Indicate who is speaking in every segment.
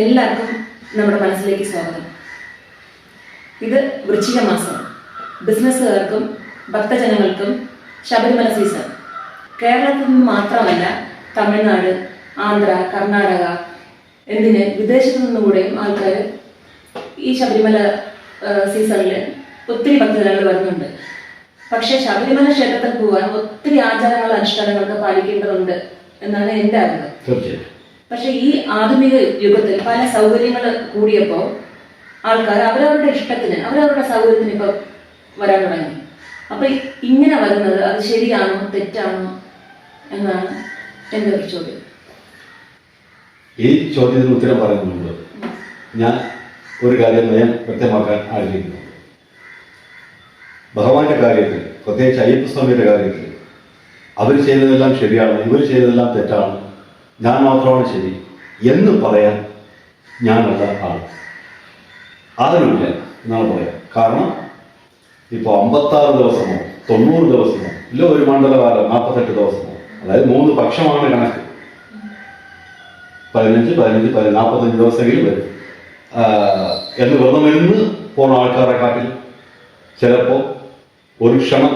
Speaker 1: എല്ലാവർക്കും നമ്മുടെ മനസ്സിലേക്ക് സ്വാഗതം. ഇത് വൃശ്ചിക മാസം. ബിസിനസ്സുകാർക്കും ഭക്തജനങ്ങൾക്കും ശബരിമല സീസൺ. കേരളത്തിൽ നിന്ന് മാത്രമല്ല തമിഴ്നാട് ആന്ധ്ര കർണാടക എന്തിന് വിദേശത്തു നിന്നുകൂടെയും ആൾക്കാർ ഈ ശബരിമല സീസണിൽ ഒത്തിരി ഭക്തജനങ്ങൾ വരുന്നുണ്ട്. പക്ഷേ ശബരിമല ക്ഷേത്രത്തിൽ പോകാൻ ഒത്തിരി ആചാരങ്ങൾ അനുഷ്ഠാനങ്ങളൊക്കെ പാലിക്കേണ്ടതുണ്ട് എന്നാണ് എന്റെ
Speaker 2: തീർച്ചയായും
Speaker 1: പക്ഷെ ഈ ആധുനിക യുഗത്തിൽ പല സൗകര്യങ്ങൾ കൂടിയപ്പോൾ ആൾക്കാർ അവരവരുടെ ഇഷ്ടത്തിന് അവരവരുടെ സൗകര്യത്തിന് ഇപ്പൊ വരാൻ തുടങ്ങി. അപ്പൊ ഇങ്ങനെ വരുന്നത് അത് ശരിയാണോ തെറ്റാണോ എന്നാണ് എന്റെ ഒരു ചോദ്യം.
Speaker 2: ഈ ചോദ്യത്തിന് ഉത്തരം പറയുന്നുണ്ട് ഞാൻ ഒരു കാര്യം ഞാൻ വ്യക്തമാക്കാൻ ആഗ്രഹിക്കുന്നു. ഭഗവാന്റെ കാര്യത്തിൽ പ്രത്യേകിച്ച് അയ്യപ്പസ്വാമിയുടെ കാര്യത്തിൽ അവർ ചെയ്യുന്നതെല്ലാം ശരിയാണ് ഇവർ ചെയ്യുന്നതെല്ലാം തെറ്റാണ്? ഞാൻ മാത്രമാണ് ശരി എന്ന് പറയാൻ ഞാനല്ല ആൾ ആരുമില്ല എന്നാണ് പറയാം. കാരണം ഇപ്പോൾ അമ്പത്താറ് ദിവസമോ തൊണ്ണൂറ് ദിവസമോ ഇല്ല ഒരു മണ്ഡലകാലം നാൽപ്പത്തെട്ട് ദിവസമോ അതായത് മൂന്ന് പക്ഷമാണ് കണക്ക്. പതിനഞ്ച് പതിനഞ്ച് പതി നാൽപ്പത്തഞ്ച് ദിവസമെങ്കിലും വരും. എന്ന് വെറുതെ ഇരുന്ന് പോണ ആൾക്കാരെ കാട്ടിൽ ചിലപ്പോൾ ഒരു ക്ഷണം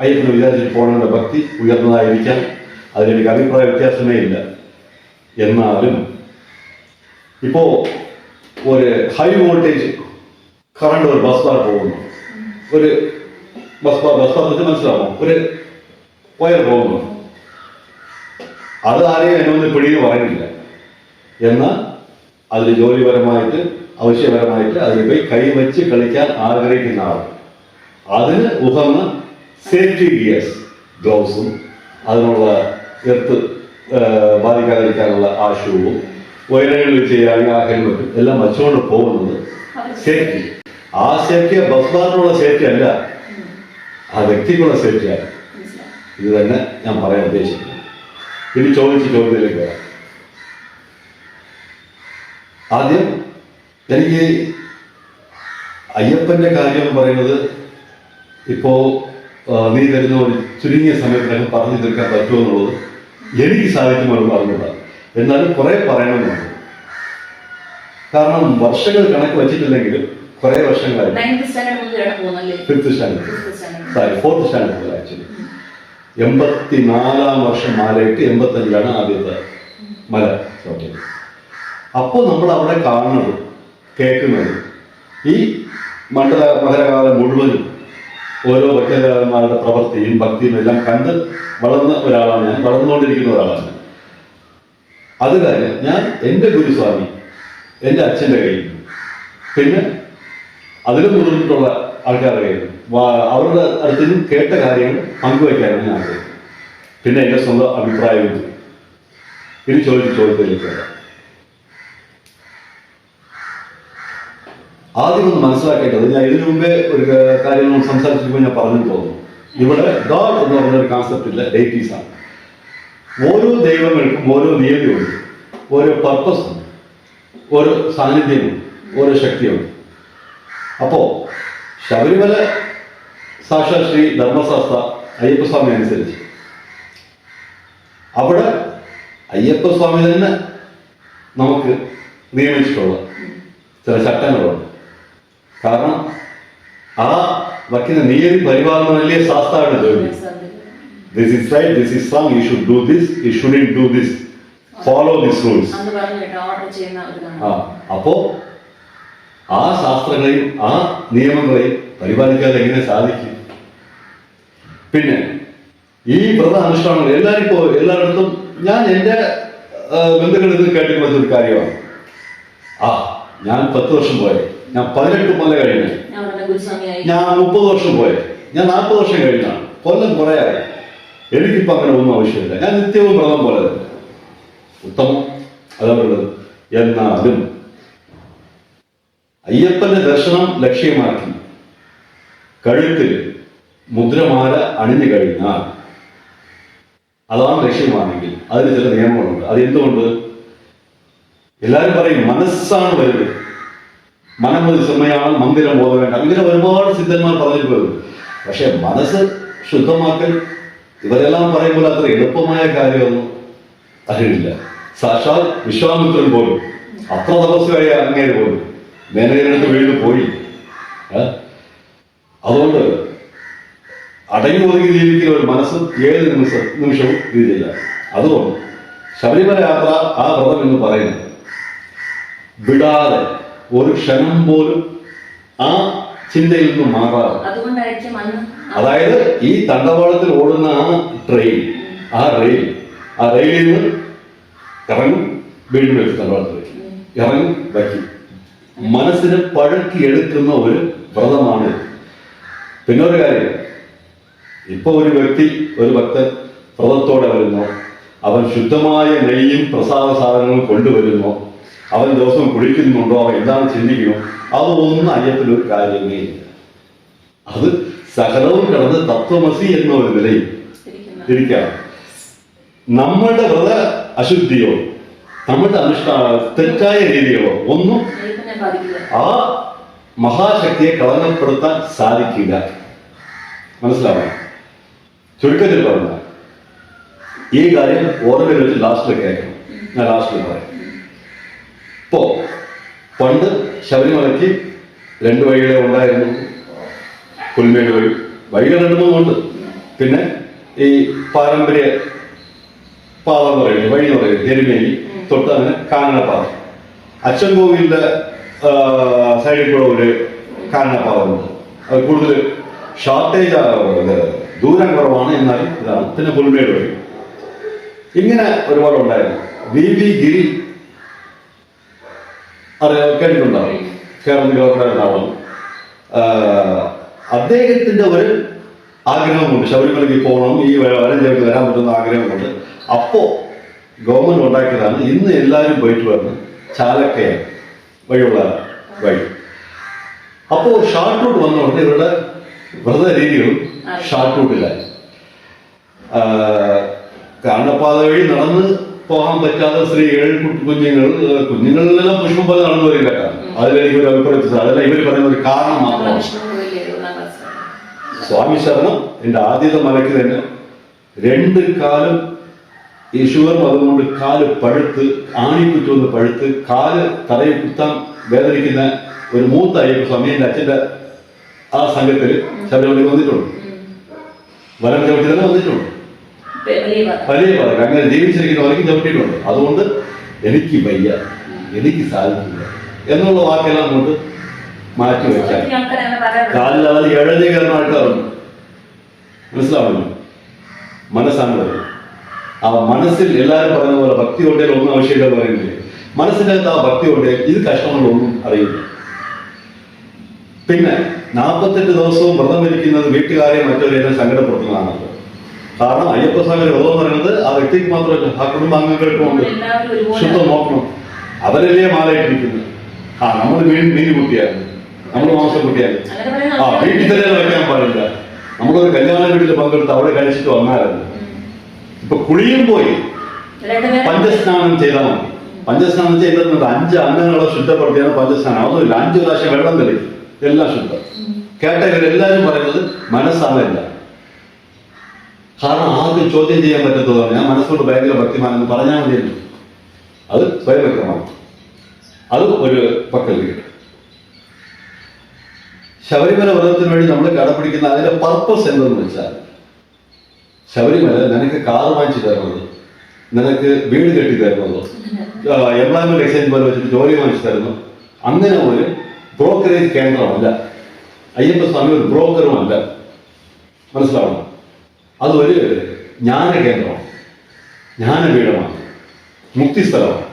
Speaker 2: അയ്യപ്പന് വിചാരിച്ചിട്ട് പോകേണ്ട ഭക്തി ഉയർന്നതായിരിക്കാം. അതിലെനിക്ക് അഭിപ്രായ വ്യത്യാസമേ ഇല്ല. എന്നാലും ഇപ്പോ ഒരു ഹൈ വോൾട്ടേജ് കറണ്ട് ഒരു ബസ് ബാർ പോകുന്നു. ഒരു ബസ് ബാർ ബസ് ബാർ വെച്ച് മനസ്സിലാവും ഒരു വയർ പോകുന്നു. അത് ആരെയും എന്നെ ഒന്ന് പിടിയിൽ പറയുന്നില്ല. എന്നാൽ അതിൽ ജോലിപരമായിട്ട് ആവശ്യപരമായിട്ട് അതിൽ പോയി കൈവച്ച് കളിക്കാൻ ആഗ്രഹിക്കുന്ന ആൾ. അതിന് ഉഹർന്ന സേഫ്റ്റി ഗിയേഴ്സ് ഗ്ലൗസും അതിനുള്ള എർത്ത് ബാധിക്കാതിരിക്കാനുള്ള ആശയവും ചെയ്യാനും ചെയ്യാൻ ഹെൽമെറ്റും എല്ലാം വച്ചുകൊണ്ട് പോകുന്നത് സേഫ്റ്റി ആ സേഫ്റ്റി ബസ് ബാറിനുള്ള സേഫ്റ്റി അല്ല. ആ വ്യക്തിക്കുള്ള സേഫ്റ്റിയാണ് ഇത് തന്നെ ഞാൻ പറയാൻ ഉദ്ദേശിക്കുന്നത്. ഇനി ചോദിച്ച് ചോദ്യത്തിലേക്ക് വരാം. ആദ്യം എനിക്ക് അയ്യപ്പന്റെ കാര്യം പറയുന്നത് ഇപ്പോ നീ തരുന്ന ഒരു ചുരുങ്ങിയ സമയത്തിനകം പറഞ്ഞു തീർക്കാൻ പറ്റുമോ എന്നുള്ളത് എനിക്ക് സാഹിത്യമാണ് പറഞ്ഞത് എന്നാലും കുറെ പറയണമെന്നുണ്ട് കാരണം വർഷങ്ങൾ കണക്ക് വച്ചിട്ടില്ലെങ്കിൽ കുറെ വർഷങ്ങളായി.
Speaker 1: Fifth
Speaker 2: standard sorry fourth standard actually എൺപത്തിനാലാം വർഷം മാലയിട്ട് എൺപത്തഞ്ചാണ് ആദ്യത്തെ മല. ചോട്ടിയത് അപ്പോൾ നമ്മൾ അവിടെ കാണുന്നത് കേൾക്കുന്നത് ഈ മണ്ഡല മകരകാലം മുഴുവനും ഓരോ ഭക്തന്മാരുടെ പ്രവൃത്തിയും ഭക്തിയും എല്ലാം കണ്ട് വളർന്ന ഒരാളാണ് ഞാൻ വളർന്നുകൊണ്ടിരിക്കുന്ന ഒരാളാണ്. അത് കാര്യം ഞാൻ എന്റെ ഗുരുസ്വാമി എന്റെ അച്ഛന്റെ കയ്യിൽ പിന്നെ അതിലും മുതിർന്നിട്ടുള്ള ആൾക്കാരുടെ കയ്യിൽ അവരുടെ അടുത്ത് കേട്ട കാര്യങ്ങൾ പങ്കുവയ്ക്കാനാണ് ഞാൻ ആഗ്രഹിക്കുന്നത്. പിന്നെ എന്റെ സ്വന്തം അഭിപ്രായവും ഇനി ചോദിച്ച് വരാം. ആദ്യം ഒന്ന് മനസ്സിലാക്കേണ്ടത് ഞാൻ ഇതിനു മുമ്പേ ഒരു കാര്യം സംസാരിച്ചപ്പോൾ ഞാൻ പറഞ്ഞു പോകുന്നു ഇവിടെ ഗാഡ് എന്ന് പറഞ്ഞ ഒരു കാൺസെപ്റ്റില്ല ഡേറ്റീസ് ആണ്. ഓരോ ദൈവങ്ങൾക്കും ഓരോ നിയതിയുണ്ട്. ഓരോ പർപ്പസ് ഓരോ സാന്നിധ്യമുണ്ട്. ഓരോ ശക്തിയുണ്ട്. അപ്പോ ശബരിമല സാക്ഷാ ശ്രീ ധർമ്മശാസ്ത്ര അയ്യപ്പസ്വാമി അനുസരിച്ച്. അവിടെ അയ്യപ്പസ്വാമി തന്നെ നമുക്ക് നിയമിച്ചിട്ടുള്ള ചില ചട്ടങ്ങളുണ്ട്. കാരണം ആ വയ്ക്കുന്ന നിയതി പരിപാലനമല്ലേ ശാസ്ത്രമാണ് ജോലി. This is right this is wrong you should do this you
Speaker 1: shouldn't do this follow this rules
Speaker 2: ആ അപ്പോ ആ ശാസ്ത്രങ്ങളെയും ആ നിയമങ്ങളെയും പരിപാലിക്കാതെ എങ്ങനെ സാധിക്കും? പിന്നെ ഈ വ്രത അനുഷ്ഠാനങ്ങൾ എല്ലാവരും ഇപ്പോ എല്ലായിടത്തും ഞാൻ എന്റെ ആ, ബന്ധുക്കളിൽ നിന്ന് കേട്ടിട്ടുള്ള ഒരു കാര്യമാണ്. ആ ഞാൻ പത്ത് വർഷം പോയെ. ഞാൻ പതിനെട്ട് കൊല്ലം കഴിഞ്ഞു.
Speaker 1: ഞാൻ
Speaker 2: മുപ്പത് വർഷം പോയെ. ഞാൻ നാൽപ്പത് വർഷം കഴിഞ്ഞാണ് കൊല്ലം കുറയായി എനിക്കിപ്പോൾ അങ്ങനെ ഒന്നും ആവശ്യമില്ല. ഞാൻ നിത്യവും വ്രതം പോലെ തന്നെ. ഉത്തമം. അതവരുള്ളത് എന്നാലും അയ്യപ്പന്റെ ദർശനം ലക്ഷ്യമാക്കി. കഴുത്തിൽ മുദ്രമാല അണിഞ്ഞു കഴിഞ്ഞാൽ അതാണ് ലക്ഷ്യമാണെങ്കിൽ അതിന് ചില നിയമങ്ങളുണ്ട്. അത് എന്തുകൊണ്ട് എല്ലാവരും പറയും മനസ്സാണ് വലുത്. മനമതി സമയമാണ് മന്ദിരം ബോധം വേണ്ട ഇങ്ങനെ ഒരുപാട് സിദ്ധന്മാർ പറഞ്ഞിട്ടുള്ളത് പക്ഷെ മനസ്സ് ശുദ്ധമാക്കൽ ഇവരെല്ലാം പറയുമ്പോൾ അത്ര എളുപ്പമായ കാര്യമൊന്നും അറിയില്ല സാക്ഷാൽ വിശ്വാമിത്രൻ പോലും അത്ര തപസ്സുകാരി അങ്ങേര് പോലും മേനകരടുത്ത് വീണ്ടും പോയി? അതുകൊണ്ട് അടങ്ങി ഒതുങ്ങി ജീവിക്കുന്ന ഒരു മനസ്സ് ഏത് നിമിഷം നിമിഷവും ഇതില്ല അതുകൊണ്ട് ശബരിമല യാത്ര ആ വ്രതം എന്ന് പറയുന്നത് വിടാതെ ഒരു ക്ഷണം പോലും ആ ചിന്തയിൽ നിന്ന് മാറാതെ. അതായത് ഈ തണ്ടവാളത്തിൽ ഓടുന്ന ആ ട്രെയിൻ ആ റെയിൽ ആ റെയിലിൽ നിന്ന് ഇറങ്ങും വീണ്ടും വെച്ച് തണ്ടവാളത്തിൽ ഇറങ്ങും വയ്ക്കും. മനസ്സിനെ പഴക്കി എടുക്കുന്ന ഒരു വ്രതമാണ് പിന്നെ ഒരു കാര്യം ഇപ്പൊ ഒരു വ്യക്തി ഒരു ഭക്തൻ വ്രതത്തോടെ വരുന്നു. അവൻ ശുദ്ധമായ നെയ്യും പ്രസാദ സാധനങ്ങളും കൊണ്ടുവരുന്നു. അവൻ ദിവസം കുളിക്കുന്നുണ്ടോ അവൻ എന്താണ് ചിന്തിക്കുന്നു? അതൊന്നും അയ്യത്തിൽ ഒരു കാര്യമേ അത് സകലവും കടന്ന് തത്വമസി എന്ന ഒരു നിലയിൽ ഇരിക്കാം നമ്മളുടെ വ്രത അശുദ്ധിയോ നമ്മളുടെ അനുഷ്ഠാന തെറ്റായ രീതിയോ ഒന്നും
Speaker 1: അയ്യപ്പനെ
Speaker 2: ആ മഹാശക്തിയെ കളങ്കപ്പെടുത്താൻ സാധിക്കില്ല. മനസ്സിലാവണം ചുരുക്കത്തിൽ പറഞ്ഞ ഈ കാര്യം ഓർമ്മയിൽ വെച്ച് ലാസ്റ്റിൽ കേൾക്കണം. ഞാൻ ലാസ്റ്റിൽ പറയാം. ഇപ്പോ പണ്ട് ശബരിമലയ്ക്ക് രണ്ട് വഴികളെ ഉണ്ടായിരുന്നു. പുൽമേട് വഴി. വഴികൾ മൂന്നുണ്ട് പിന്നെ ഈ പാരമ്പര്യ പാത എന്ന് പറയുന്നത് വഴി എന്ന് പറയുന്നത് എരുമേലി തൊട്ട് അങ്ങനെ കാനനപ്പാത അച്ചൻകോവിലിന്റെ ആ, സൈഡിൽ കൂടെ ഒരു കാനനപ്പാത ഉണ്ട്. അത് കൂടുതൽ ഷോർട്ടേജ് ദൂരം കുറവാണ് എന്നാലും ഇതാണ്. പിന്നെ പുൽമേട് വഴി. ഇങ്ങനെ ഒരുപാട് ഉണ്ടായിരുന്നു. വി വി ഗിരി അറിയാം കേട്ടിട്ടുണ്ടാവും കേരളം ഗവർണറുണ്ടാവും അദ്ദേഹത്തിന്റെ ഒരു ആഗ്രഹമുണ്ട്. ശബരിമലയ്ക്ക് പോകണം ഈ വരഞ്ചേർക്ക് വരാൻ പറ്റുന്ന ആഗ്രഹമുണ്ട്. അപ്പോ ഗവൺമെന്റ് ഉണ്ടാക്കിയതാണ് ഇന്ന് എല്ലാവരും പോയിട്ട് വരുന്നത് ചാലക്കയ വഴിയുള്ള വഴി. അപ്പോ ഷാർട്ട് റൂട്ട് വന്നുകൊണ്ട് ഇവരുടെ വ്രത രീതികളും ഷാർട്ട് റൂട്ടിലായി കാരണപ്പാത വഴി നടന്ന് പോകാൻ പറ്റാത്ത സ്ത്രീകൾ കു- കുഞ്ഞുങ്ങൾ ഏഹ് കുഞ്ഞുങ്ങളിലെല്ലാം പുഷ്പം പോലെ നടന്നു വരും കേട്ടോ. അതിലെനിക്ക് ഒരു അഭിപ്രായം അതല്ല ഇവർ പറയുന്ന ഒരു കാരണം മാത്രമാണ്.
Speaker 1: വിഷ്ണു പോയില്ലേ ഒന്നാം ക്ലാസ്
Speaker 2: സ്വാമി ശരണം എന്റെ ആദ്യത്തെ മലയ്ക്ക് തന്നെ രണ്ട് കാലം ഈ ഷുഗർ അതുകൊണ്ട് കാൽ പഴുത്ത് ആണിക്കുറ്റൊന്ന് പഴുത്ത് കാൽ തറയിൽ കുത്താൻ വേദനിക്കുന്ന ഒരു മൂത്ത അയ്യപ്പ സ്വാമി എന്റെ അച്ഛന്റെ ആ സംഘത്തിൽ ശബരിമലയിൽ വന്നിട്ടുണ്ട്. വരം ചവിട്ടി തന്നെ വന്നിട്ടുണ്ട്.
Speaker 1: വലിയ
Speaker 2: പറയും അങ്ങനെ ജീവിച്ചിരിക്കുന്നവർക്ക് ചവിട്ടിയിട്ടുണ്ട്. അതുകൊണ്ട് എനിക്ക് വയ്യ. എനിക്ക് സാധിക്കില്ല എന്നുള്ള വാക്കെല്ലാം കൊണ്ട് മാറ്റി വെച്ചാൽ കാലില്ലാതെ ആൾക്കാരുണ്ട് മനസ്സിലാവുന്നു മനസ്സാണ് പറയുന്നത് ആ മനസ്സിൽ എല്ലാവരും പറയുന്ന പോലെ ഭക്തി കൊണ്ടേ ഒന്നും ആവശ്യമില്ല പറയുന്നില്ല? മനസ്സിന്റെ അകത്ത് ആ ഭക്തി കൊണ്ടേ ഇത് കഷ്ടങ്ങളൊന്നും അറിയില്ല. പിന്നെ നാൽപ്പത്തെട്ട് ദിവസവും വ്രതം ഇരിക്കുന്നത് വീട്ടുകാരെ മറ്റവരെല്ലാം സങ്കടപ്പെടുത്തുന്നതാണല്ലോ. കാരണം അയ്യപ്പസ്വാമിയുടെ വ്രതം എന്ന് പറയുന്നത് ആ വ്യക്തിക്ക് മാത്രമല്ല ആ കുടുംബാംഗങ്ങൾക്കും ഉണ്ട്. ശുദ്ധം നോക്കണം. അവരല്ലേ മാലയിട്ടിരിക്കുന്നത്? ആ നമ്മൾ മീൻ മീൻ കുട്ടിയാണ് നമ്മൾ മാംസം
Speaker 1: പറയുന്ന
Speaker 2: ആ വീട്ടിൽ തന്നെ വെക്കാൻ പാടില്ല. നമ്മളൊരു കല്യാണ വീട്ടിൽ പങ്കെടുത്ത് അവിടെ കഴിച്ചിട്ട് വന്നായിരുന്നു ഇപ്പൊ കുളിയും പോയി. പഞ്ചസ്നാനം ചെയ്താൽ മതി. പഞ്ചസ്നാനം ചെയ്തിരുന്നത് അഞ്ച് അംഗങ്ങളെ ശുദ്ധപ്പെടുത്തിയാണ് പഞ്ചസ്നാനം. അതൊന്നുമില്ല. അഞ്ച് പ്രാവശ്യം വെള്ളം തെളിക്കും എല്ലാം ശുദ്ധം. കേട്ട ഇവരെല്ലാവരും പറയുന്നത് മനസ്സാണല്ല കാരണം ആർക്കും ചോദ്യം ചെയ്യാൻ പറ്റത്തതാണ് ഞാൻ മനസ്സുകൊണ്ട് ഭയങ്കര ഭക്തിമാനെന്ന് പറഞ്ഞാൽ മതിയല്ലോ. അത് സ്വയം വ്യക്തമാണ് അത് ഒരു പക്കൽ വീട്. ശബരിമല വ്രതത്തിന് വേണ്ടി നമ്മൾ കടപിടിക്കുന്ന അതിന്റെ പർപ്പസ് എന്തെന്ന് വെച്ചാൽ ശബരിമല നിനക്ക് കാർ വാങ്ങിച്ചു തരുന്നത് നിനക്ക് വീട് കെട്ടി തരുന്നത് എംപ്ലോയ്മെന്റ് എക്സ്ചേഞ്ച് പോലെ വെച്ചിട്ട് ജോലി വാങ്ങിച്ചു തരുന്നു. അങ്ങനെ ഒരു ബ്രോക്കറേജ് കേന്ദ്രമല്ല. അയ്യപ്പസ്വാമി ഒരു ബ്രോക്കറുമല്ല മനസ്സിലാവണം അതൊരു ജ്ഞാന കേന്ദ്രമാണ്. ജ്ഞാനപീഠമാണ് മുക്തിസ്ഥലമാണ്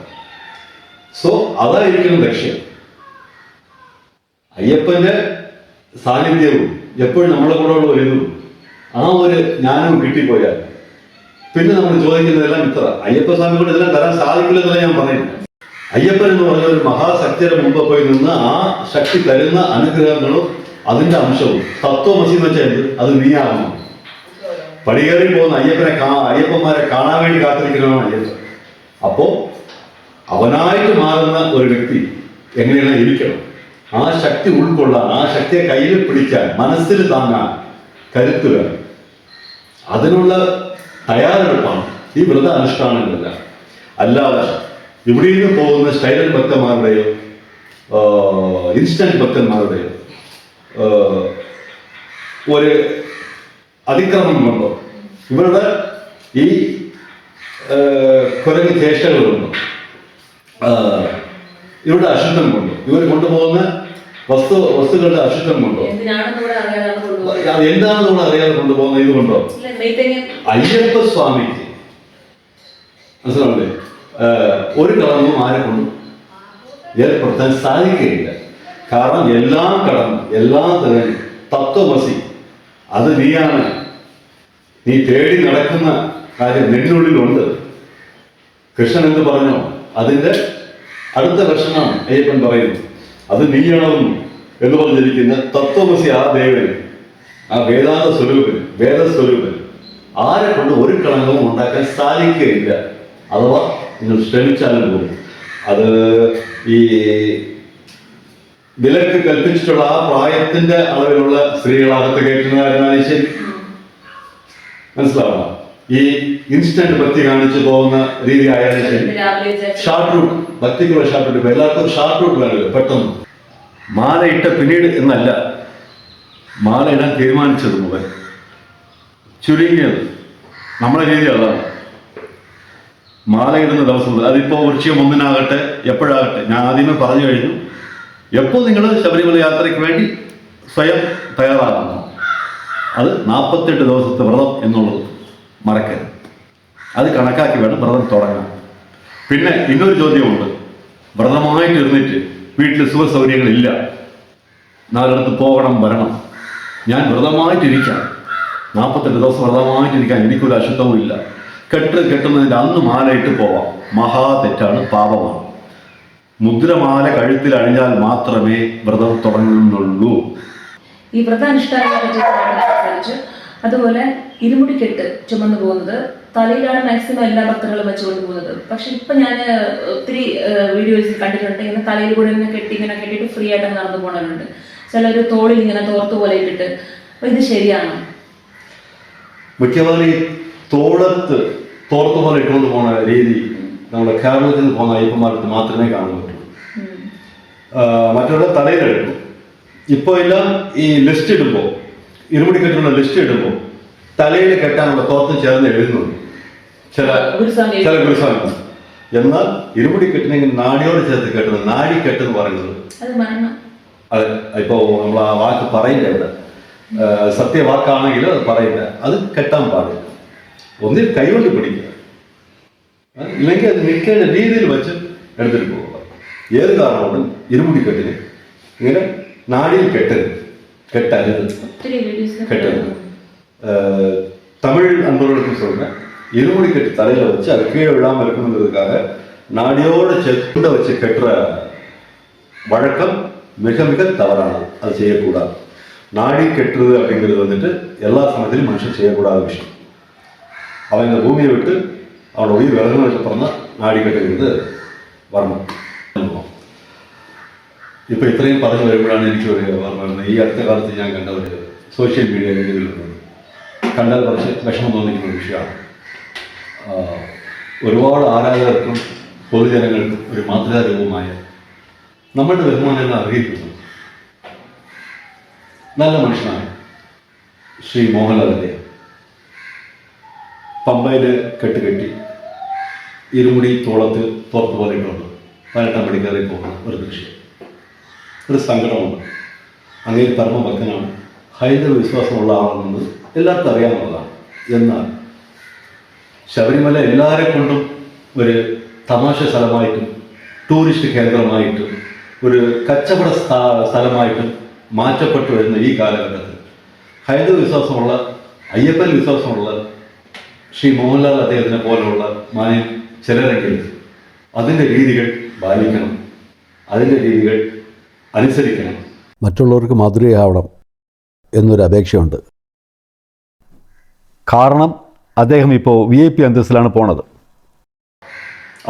Speaker 2: സോ അതായിരിക്കണം ലക്ഷ്യം. അയ്യപ്പന്റെ സാന്നിധ്യവും എപ്പോഴും നമ്മളെ കൂടെ ഉള്ള ഒരു ഇതും. ആ ഒരു ജ്ഞാനവും കിട്ടിപ്പോയാൽ പിന്നെ നമ്മൾ ചോദിക്കുന്നതെല്ലാം ഇത്ര. അയ്യപ്പ സ്വാമികളോട് ഇതെല്ലാം തരാൻ സാധിക്കില്ലെന്നല്ല ഞാൻ പറയുന്നത് അയ്യപ്പൻ എന്ന് പറഞ്ഞ ഒരു മഹാശക്തിയുടെ മുമ്പ് പോയി നിന്ന് ആ ശക്തി തരുന്ന അനുഗ്രഹങ്ങളും അതിന്റെ അംശവും. തത്വമസി എന്ന് വെച്ചാൽ? അത് നീയാകണം പടികേറി പോകുന്ന അയ്യപ്പനെ കാ അയ്യപ്പന്മാരെ കാണാൻ വേണ്ടി കാത്തിരിക്കുന്നതാണ് അയ്യപ്പൻ. അപ്പോ അവനായിട്ട് മാറുന്ന ഒരു വ്യക്തി എങ്ങനെയാണ് ഇരിക്കണം? ആ ശക്തി ഉൾക്കൊള്ളാൻ ആ ശക്തിയെ കയ്യിൽ പിടിക്കാൻ മനസ്സിൽ താങ്ങാൻ കരുത്ത് വേണം. അതിനുള്ള തയ്യാറെടുപ്പാണ് ഈ വ്രത അനുഷ്ഠാനങ്ങളെല്ലാം അല്ലാതെ ഇവിടെ നിന്ന് പോകുന്ന സ്റ്റൈലൻ ഭക്തന്മാരുടെയോ ഇൻസ്റ്റന്റ് ഭക്തന്മാരുടെയോ ഒരു അതിക്രമം കൊണ്ടോ ഇവരുടെ ഈ കുരങ്ങ് ചേഷ്ടകൾ കൊണ്ടോ ഇവരുടെ അശുദ്ധം കൊണ്ടോ ഇവർ കൊണ്ടുപോകുന്ന വസ്തു വസ്തുക്കളുടെ അശുദ്ധം കൊണ്ടോ അത് എന്താണെന്ന് നമ്മൾ അറിയാതെ കൊണ്ടുപോകുന്ന ഇത് കൊണ്ടോ
Speaker 1: ഇല്ല,
Speaker 2: അയ്യപ്പ സ്വാമിക്ക് മനസ്സിലാവില്ലേ ഒരു കടന്നും ആരെ കൊണ്ടും ഏർപ്പെടുത്താൻ സാധിക്കുകയില്ല. കാരണം എല്ലാം കടന്നും എല്ലാം തത്വമസി അത് നീയാണ്. നീ തേടി നടക്കുന്ന കാര്യം നിന്നുള്ളിലുണ്ട് കൃഷ്ണൻ എന്ന് പറഞ്ഞു? അതിന്റെ അടുത്ത ലക്ഷണമാണ് അയ്യപ്പൻ പറയുന്നു. അത് നീയാണെന്നും എന്ന് പറഞ്ഞിരിക്കുന്ന തത്വമസി ആ ദേവൻ ആ വേദാന്ത സ്വരൂപൻ വേദസ്വരൂപൻ ആരെ കൊണ്ട് ഒരു കളങ്കവും ഉണ്ടാക്കാൻ സാധിക്കുകയില്ല. അഥവാ നിങ്ങൾ ശ്രമിച്ചാലും പോലും. അത് ഈ വിലക്ക് കൽപ്പിച്ചിട്ടുള്ള ആ പ്രായത്തിന്റെ അളവിലുള്ള സ്ത്രീകൾ അകത്ത് കയറ്റുന്നതായിരുന്നാലും ശരി. മനസ്സിലാവണം? ഈ ഇൻസ്റ്റന്റ് ഭക്തി കാണിച്ചു പോകുന്ന രീതി ആയാലും ശരി. ഷാർട്ട് റൂട്ട് ഭക്തിക്കുള്ള ഷാർട്ട് റൂട്ട് എല്ലാവർക്കും ഷാർട്ട് റൂട്ട് വേണമല്ലോ പെട്ടെന്ന്. മാല ഇട്ട പിന്നീട് എന്നല്ല. മാല ഇടാൻ തീരുമാനിച്ചത് മുതൽ. ചുരുങ്ങിയത്. നമ്മളെ രീതി അതാണ് മാല ഇടുന്ന ദിവസം അതിപ്പോ അതിപ്പോൾ വൃശ്ചികം ഒന്നിനാകട്ടെ എപ്പോഴാകട്ടെ. ഞാൻ ആദ്യമേ പറഞ്ഞു കഴിഞ്ഞു. എപ്പോൾ നിങ്ങൾ ശബരിമല യാത്രയ്ക്ക് വേണ്ടി സ്വയം തയ്യാറാകുന്നു? അത് നാൽപ്പത്തെട്ട് ദിവസത്തെ വ്രതം എന്നുള്ളത് മറക്കരുത്. അത് കണക്കാക്കി വേണം വ്രതം തുടങ്ങാൻ. പിന്നെ ഇന്നൊരു ചോദ്യമുണ്ട്. വ്രതമായിട്ട് ഇരുന്നിട്ട് വീട്ടിൽ സുഖ സൗകര്യങ്ങളില്ല നാലിടത്ത് പോകണം വരണം. ഞാൻ വ്രതമായിട്ടിരിക്കാം. നാൽപ്പത്തെട്ട് ദിവസം വ്രതമായിട്ടിരിക്കാൻ എനിക്കൊരു അശുദ്ധവും ഇല്ല കെട്ട് കെട്ടുന്നതിന്റെ അന്ന് മാലയിട്ട് പോവാം. മഹാ തെറ്റാണ് പാപമാണ്. മുദ്രമാല കഴുത്തിൽ അണിഞ്ഞാൽ മാത്രമേ വ്രതം തുടങ്ങുന്നുള്ളൂ.
Speaker 1: ഈ വ്രതാനുഷ്ഠാനങ്ങളെ പറ്റി അതുപോലെ ഇരുമുടിക്കെട്ട് ചുമന്നു പോകുന്നത് തലയിലാണ് മാക്സിമം എല്ലാ ഭക്തങ്ങളും വെച്ചുകൊണ്ട് പോകുന്നത്. പക്ഷെ ഇപ്പൊ ഞാൻ ഒത്തിരി വീഡിയോസിൽ കണ്ടിട്ടുണ്ട്. ഇങ്ങനെ തലയിൽ കൂടെ ഇങ്ങനെ കെട്ടി ഇങ്ങനെ കെട്ടിയിട്ട് ഫ്രീ ആയിട്ട് നടന്നു പോകുന്നവരുണ്ട് ചിലർ തോളിൽ ഇങ്ങനെ തോർത്ത് പോലെ ഇട്ടിട്ട്. ഇത് ശരിയാണ്.
Speaker 2: മുഖ്യമന്ത്രി തോളത്ത് തോർത്ത് പോലെ ഇട്ടുകൊണ്ട് പോണ രീതി നമ്മുടെ കേരളത്തിൽ നിന്ന് പോകുന്ന അയ്യപ്പന്മാർക്ക് മാത്രമേ കാണാൻ പറ്റുള്ളൂ. മറ്റുള്ള തടയിലെടുക്കും ഇപ്പോൾ എല്ലാം ഈ ലിസ്റ്റ് ഇടുമ്പോൾ ഇരുമുടിക്കെട്ടുള്ള ലിസ്റ്റ് ഇടുമ്പോൾ തലയിൽ കെട്ടാനുള്ള തോത്ത് ചേർന്ന് എഴുതുന്നുണ്ട്. ചില ചില ഗുരുസ്വാമി എന്നാൽ ഇരുമുടിക്കെട്ടിനെങ്കിൽ നാടിയോട് ചേർത്ത് കെട്ടുന്നത് നാടി എന്ന് പറയുന്നത്.
Speaker 1: അത് മരണം.
Speaker 2: അതെ ഇപ്പോ നമ്മൾ ആ വാക്ക് പറയില്ല ഇവിടെ. സത്യവാക്കാണെങ്കിലും അത് പറയില്ല. അത് കെട്ടാൻ പാടില്ല. ഒന്നിൽ കൈകൊണ്ട് പിടിക്കുക. ഇല്ലെങ്കിൽ അത് നിൽക്കേണ്ട രീതിയിൽ വെച്ച് എടുത്തിട്ട് പോവുക ഏത് കാരണമുണ്ടും ഇരുമുടി കെട്ടിന് ഇങ്ങനെ നാടിയിൽ കെട്ടരുത് കെട്ടരുത്
Speaker 1: ഒത്തിരി വീഡിയോസ്
Speaker 2: கெட்டது அஹ், தமிழ் அன்பர்களுக்கும் சொல்றேன் இருமுடி கட்டி தலையில வச்சு அது கீழே விழாம இருக்கணுங்கிறதுக்காக நாடியோட செக்குண்ட வச்சு கட்டுற வழக்கம் மிக மிக தவறானது அது செய்யக்கூடாது நாடி கெட்டுறது அப்படிங்கிறது வந்துட்டு எல்லா சமயத்திலும் மனுஷன் செய்யக்கூடாத விஷயம் அவன் இந்த பூமியை விட்டு அவனோட உயிர் விலகினதுக்கு அப்புறம் தான் நாடி கட்டுங்கிறது வரணும் ഇപ്പൊ ഇത്രയും പറഞ്ഞു വരുമ്പോഴാണ് എനിക്ക് ഒരു ഓർമ്മ വരുന്നത് ഈ അടുത്ത കാലത്ത് ഞാൻ കണ്ട ഒരു സോഷ്യൽ മീഡിയ വീഡിയോയിലുള്ളത് കണ്ടാൽ കുറച്ച് വിഷമം തോന്നിക്കുന്ന ഒരു വിഷയമാണ് ആ, ഒരുപാട് ആരാധകർക്കും പൊതുജനങ്ങൾക്കും ഒരു മാതൃകാരൂപമായ നമ്മളുടെ ബഹുമാനങ്ങൾ അറിയിക്കുന്നു നല്ല മനുഷ്യനായ ശ്രീ മോഹൻലാൽ അദ്ദേഹം പമ്പയിൽ കെട്ടുകെട്ടി ഇരുമുടി തോളത്ത് തോർത്ത് പോലെ ഇട്ടുകൊണ്ട് പതിനെട്ടാം പടി കയറി പോകുന്ന ഒരു ദൃശ്യം ഒരു സങ്കടമുണ്ട്. അങ്ങനെ പരമഭക്തനാണ്. ഹൈന്ദവ വിശ്വാസമുള്ള ആളാണെന്ന് എല്ലാവർക്കും അറിയാവുന്നതാണ്. എന്നാൽ ശബരിമല എല്ലാവരെ കൊണ്ടും ഒരു തമാശ സ്ഥലമായിട്ടും ടൂറിസ്റ്റ് കേന്ദ്രമായിട്ടും ഒരു കച്ചവട സ്ഥാ- സ്ഥലമായിട്ടും മാറ്റപ്പെട്ടു വരുന്ന ഈ കാലഘട്ടത്തിൽ ഹൈന്ദവ വിശ്വാസമുള്ള അയ്യപ്പൻ വിശ്വാസമുള്ള ശ്രീ മോഹൻലാൽ അദ്ദേഹത്തിനെ പോലെയുള്ള മാന്യ ചിലരെങ്കിലും അതിന്റെ രീതികൾ പാലിക്കണം. അതിന്റെ രീതികൾ അനുസരിക്കണം.
Speaker 3: മറ്റുള്ളവർക്ക് മാതൃകയാവണം എന്നൊരു അപേക്ഷയുണ്ട്. കാരണം അദ്ദേഹം ഇപ്പോൾ വി ഐ പി അന്തസ്സിലാണ് പോണത്.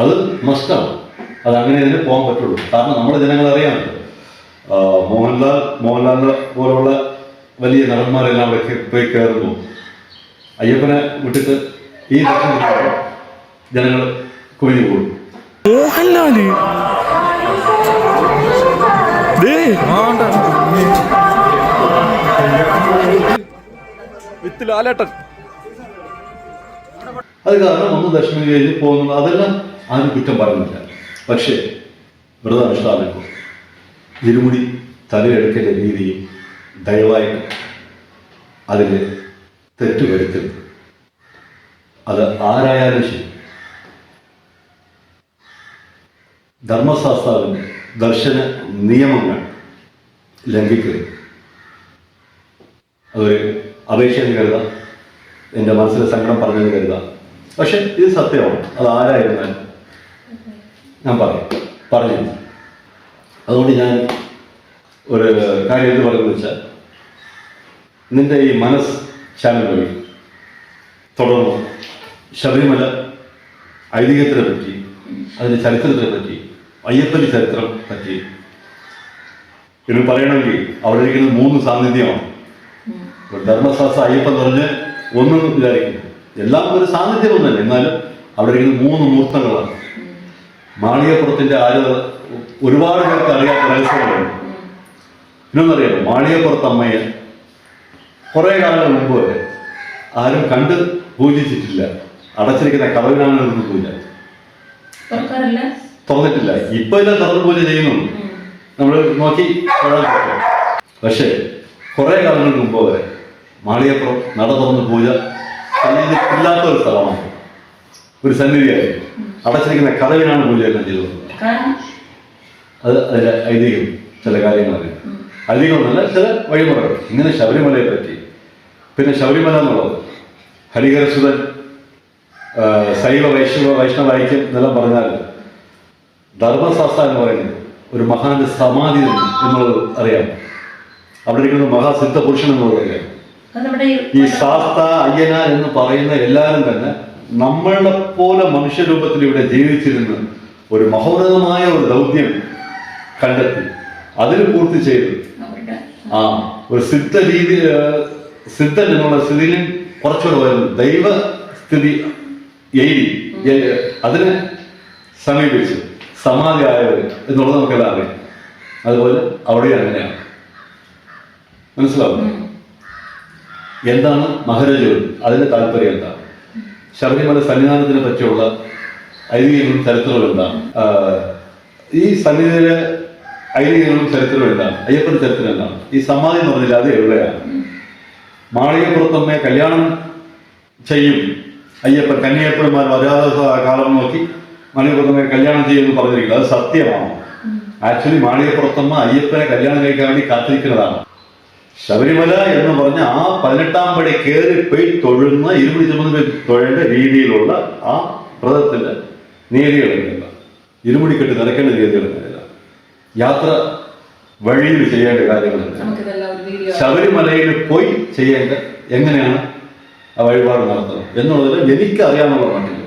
Speaker 2: അത് മസ്റ്റാണ് അത് അങ്ങനെ തന്നെ പോകാൻ പറ്റുള്ളൂ. കാരണം നമ്മുടെ ജനങ്ങൾ അറിയാമല്ലോ. മോഹൻലാൽ മോഹൻലാലിനെ പോലുള്ള വലിയ നടന്മാരെല്ലാം അവിടെ പോയി കയറുമ്പോൾ അയ്യപ്പനെ വിട്ടിട്ട് ഈ ദർശനം ജനങ്ങൾ കൂടും
Speaker 4: മോഹൻലാൽ വിത്ത് ലാലേട്ടൻ.
Speaker 2: അത് കാരണം ഒന്ന് ദർശനം കഴിഞ്ഞ് പോകുന്നത് അതെല്ലാം ആരും കുറ്റം പറയുന്നില്ല. പക്ഷേ വ്രതാനുഷ്ഠാനങ്ങൾ ഇരുമുടി തലയെടുക്കേണ്ട രീതിയും ദയവായി അതിൽ തെറ്റ് വരുത്തും. അത് ആരായാലും ശരി. ധർമ്മശാസ്ത്രാവിന്റെ ദർശന നിയമങ്ങൾ ലംഘിക്കരുത് അതൊരു അപേക്ഷയെന്ന് കരുതാം. എന്റെ മനസ്സിലെ സങ്കടം പറഞ്ഞെന്ന് കരുതാം. പക്ഷെ ഇത് സത്യമാണ്. അത് ആരായിരുന്നാൽ ഞാൻ പറയും. പറഞ്ഞു അതുകൊണ്ട് ഞാൻ ഒരു കാര്യം എന്ന് പറയുന്നത് വെച്ചാൽ നിന്റെ ഈ മനസ്സ് ചാനൽ വഴി തുടർന്ന് ശബരിമല ഐതിഹ്യത്തിനെ പറ്റി അതിന്റെ ചരിത്രത്തെ പറ്റി അയ്യപ്പന്റെ ചരിത്രം പറ്റി. ഇത് പറയണമെങ്കിൽ അവിടെ ഇരിക്കുന്ന മൂന്ന് സാന്നിധ്യമാണ്. ധർമ്മശാസ്ത്ര അയ്യപ്പൻ പറഞ്ഞ് ഒന്നും വിചാരിക്കും എല്ലാം ഒരു സാന്നിധ്യം ഒന്നല്ല. എന്നാലും അവിടെ ഇരിക്കുന്ന മൂന്ന് മൂർത്തങ്ങളാണ്. മാളികപ്പുറത്തിന്റെ ആര് ഒരുപാട് പേർക്ക് അറിയാത്ത രഹസ്യങ്ങളുണ്ട്. ഇന്നൊന്നറിയാം മാളികപ്പുറത്ത് അമ്മയെ കുറെ കാലം മുമ്പ് വരെ ആരും കണ്ട് പൂജിച്ചിട്ടില്ല. അടച്ചിരിക്കുന്ന കവറിനാണ് നിന്ന് പൂജ തുറന്നിട്ടില്ല. ഇപ്പൊ എല്ലാം തുറന്ന് പൂജ ചെയ്യുന്നു. നമ്മൾ നോക്കി പക്ഷെ കുറെ കാലങ്ങൾക്ക് മുമ്പ് വരെ മാളിയപ്പുറം നട തുറന്ന് പൂജ ഇല്ലാത്ത ഒരു സ്ഥലമാണ്. ഒരു സന്നിധിയായിരുന്നു. അടച്ചിരിക്കുന്ന കഥവിനാണ് പൂജ എല്ലാം ചെയ്തത് അത് അതിന്റെ ഐതിഹ്യം ചില കാര്യങ്ങളറിയാം. ഐതിഹ്യമൊന്നല്ല ചില വഴിമുറകൾ. ഇങ്ങനെ ശബരിമലയെ പറ്റി. പിന്നെ ശബരിമല എന്നുള്ളത് ഹരിഹരസുതൻ ശൈവ വൈഷ്ണവ വൈഷ്ണവ ഐക്യം എന്നെല്ലാം പറഞ്ഞാൽ ധർമ്മശാസ്ത്ര എന്ന് പറയുന്നത് ഒരു മഹാന്റെ സമാധി എന്നുള്ളത് അറിയാം. അവിടെ ഇരിക്കുന്ന മഹാസിദ്ധ പുരുഷൻ എന്നുള്ളത് അറിയാം. ഈ ശാസ്ത അയ്യനാർ എന്ന് പറയുന്ന എല്ലാവരും തന്നെ നമ്മളെ പോലെ മനുഷ്യരൂപത്തിൽ ഇവിടെ ജീവിച്ചിരുന്ന് ഒരു മഹോന്നതമായ ഒരു ദൗത്യം കണ്ടെത്തി. അതിന് പൂർത്തി ചെയ്തു. ആ ഒരു സിദ്ധ രീതി സിദ്ധൻ എന്നുള്ള സ്ഥിതിയിൽ കുറച്ചുകൂടെ വരുന്നു ദൈവ സ്ഥിതി എഴുതി അതിനെ സമീപിച്ചു. സമാധി ആയവർ എന്നുള്ളത് നമുക്കെല്ലാം അറിയാം. അതുപോലെ അവിടെ അങ്ങനെയാണ്. മനസ്സിലാവും എന്താണ് മഹരജോലി അതിന്റെ താല്പര്യം എന്താണ് ശബരിമല സന്നിധാനത്തിനെ പറ്റിയുള്ള ഐതിഹ്യങ്ങളും ചരിത്രവും എന്താണ് ഈ സന്നിധിയിലെ ഐതിഹ്യങ്ങളും ചരിത്രം എന്താണ്? അയ്യപ്പന്റെ ചരിത്രം എന്താണ്? ഈ സമാധി എന്ന് പറഞ്ഞില്ല അത് എവിടെയാണ്? മാളികപ്പുറത്തമ്മയെ കല്യാണം ചെയ്യും അയ്യപ്പൻ കന്യപ്പന്മാർ വരാതെ കാലം നോക്കി മാളികപ്പുറത്തമ്മയെ കല്യാണം ചെയ്യുമെന്ന് പറഞ്ഞിരിക്കുന്നത്. അത് സത്യമാണ്. ആക്ച്വലി മാളികപ്പുറത്തമ്മ അയ്യപ്പനെ കല്യാണം കഴിക്കാൻ വേണ്ടി കാത്തിരിക്കുന്നതാണ്. ശബരിമല എന്ന് പറഞ്ഞ ആ പതിനെട്ടാം പടി കയറി പോയി തൊഴുന്ന ഇരുപത് ചുമന്ന് പേര് തൊഴേണ്ട രീതിയിലുള്ള ആ വ്രതത്തിന്റെ നീതികളുന്നില്ല ഇരുമുടി കെട്ടി നിറയ്ക്കേണ്ട രീതികളുന്നില്ല യാത്ര വഴിയിൽ ചെയ്യേണ്ട കാര്യങ്ങളുണ്ട്. ശബരിമലയിൽ പോയി ചെയ്യേണ്ട എങ്ങനെയാണ് ആ വഴിപാട് നടത്തുന്നത് എന്നുള്ളതിൽ എനിക്ക് അറിയാമെന്നുള്ള മട്ടില്ല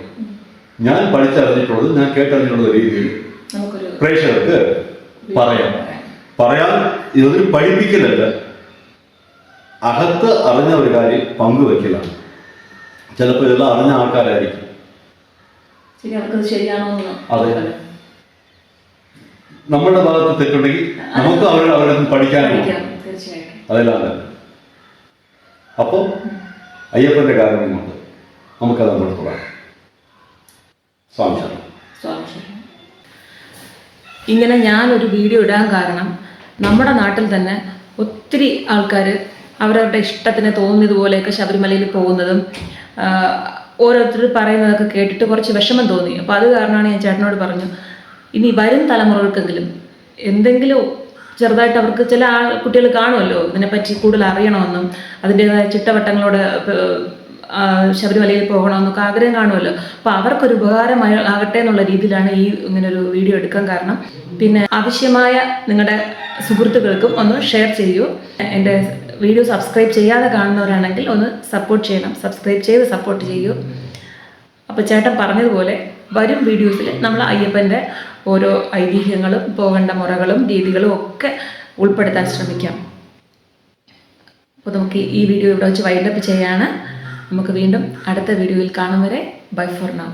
Speaker 2: ഞാൻ പഠിച്ചറിഞ്ഞിട്ടുള്ളത് ഞാൻ കേട്ടറിഞ്ഞിട്ടുള്ള രീതിയിൽ പ്രേക്ഷകർക്ക് പറയാം. പറയാൻ ഇതൊരു പഠിപ്പിക്കലല്ല. അകത്ത് അറിഞ്ഞ ഒരു കാര്യം പങ്കുവെക്കലാണ്. ചിലപ്പോൾ ഇതെല്ലാം അറിഞ്ഞ ആൾക്കാരായിരിക്കും. അതെ. നമ്മളുടെ ഭാഗത്ത് തെറ്റുണ്ടെങ്കിൽ നമുക്ക് അവരുടെ അവരുടെ പഠിക്കാനും പഠിക്കാനുണ്ട്
Speaker 1: പഠിക്കാം തീർച്ചയായിട്ടും.
Speaker 2: അതെല്ലാം തന്നെ അപ്പോൾ അയ്യപ്പന്റെ കാരണം കൊണ്ട് നമുക്കത് നമ്മൾ തുടങ്ങാം. സ്വാമി.
Speaker 1: ഇങ്ങനെ ഞാനൊരു വീഡിയോ ഇടാൻ കാരണം നമ്മുടെ നാട്ടിൽ തന്നെ ഒത്തിരി ആൾക്കാർ അവരവരുടെ ഇഷ്ടത്തിന് തോന്നിയതുപോലെയൊക്കെ ശബരിമലയിൽ പോകുന്നതും ഓരോരുത്തർ പറയുന്നതൊക്കെ കേട്ടിട്ട് കുറച്ച് വിഷമം തോന്നി. അപ്പോൾ അത് കാരണമാണ് ഞാൻ ചേട്ടനോട് പറഞ്ഞു ഇനി വരും തലമുറകൾക്കെങ്കിലും എന്തെങ്കിലും ചെറുതായിട്ട് അവർക്ക് ചില ആൾ കുട്ടികൾ കാണുമല്ലോ ഇതിനെപ്പറ്റി കൂടുതൽ അറിയണമെന്നും അതിന്റെതായ ചിട്ടവട്ടങ്ങളോട് ശബരിമലയിൽ പോകണമെന്നൊക്കെ ആഗ്രഹം കാണുമല്ലോ. അപ്പോൾ അവർക്കൊരു ഉപകാരമായി ആകട്ടെ എന്നുള്ള രീതിയിലാണ് ഈ ഇങ്ങനെ ഒരു വീഡിയോ എടുക്കാൻ കാരണം. പിന്നെ ആവശ്യമായ നിങ്ങളുടെ സുഹൃത്തുക്കൾക്കും ഒന്ന് ഷെയർ ചെയ്യൂ. എന്റെ വീഡിയോ സബ്സ്ക്രൈബ് ചെയ്യാതെ കാണുന്നവരാണെങ്കിൽ ഒന്ന് സപ്പോർട്ട് ചെയ്യണം. സബ്സ്ക്രൈബ് ചെയ്ത് സപ്പോർട്ട് ചെയ്യൂ. അപ്പോൾ ചേട്ടൻ പറഞ്ഞതുപോലെ വരും വീഡിയോസിൽ നമ്മൾ അയ്യപ്പന്റെ ഓരോ ഐതിഹ്യങ്ങളും പോകേണ്ട മുറകളും രീതികളും ഒക്കെ ഉൾപ്പെടുത്താൻ ശ്രമിക്കാം. അപ്പോൾ നമുക്ക് ഈ വീഡിയോ ഇവിടെ വെച്ച് വൈൻഡപ്പ് ചെയ്യാണ്. നമുക്ക് വീണ്ടും അടുത്ത വീഡിയോയിൽ കാണും വരെ. By for now